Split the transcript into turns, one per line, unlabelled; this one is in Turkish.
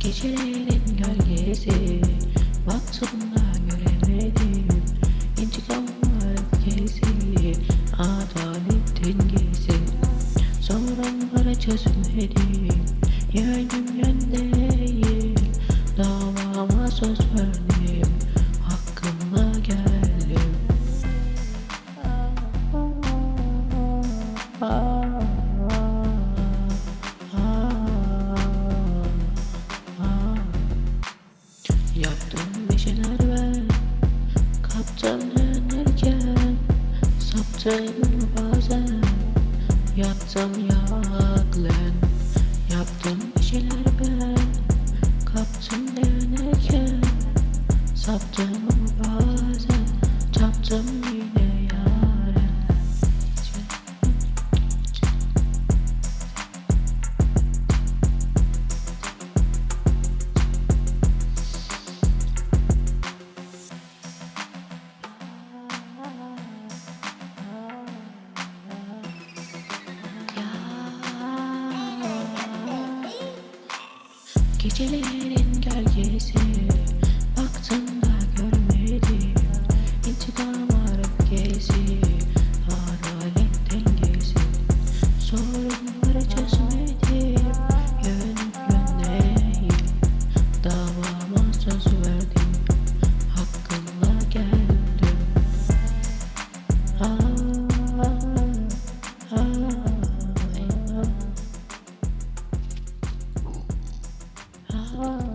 Gecelerin gölgesi Baktığımda göremedim. İntikam öfkesi Adalet dengesi. Sorunlara çözmedim Yönüm yöndeyim Davama söz verdim Saptım bazen Yattım yaklen Yaptım bir şeyler ben Kaptım dönerken Saptım bazen Çaptım Gecelerin gölgesi Baktım da görmedim. İntikam öfkesi Adalet dengesi. Sorunları çözmedim Uh.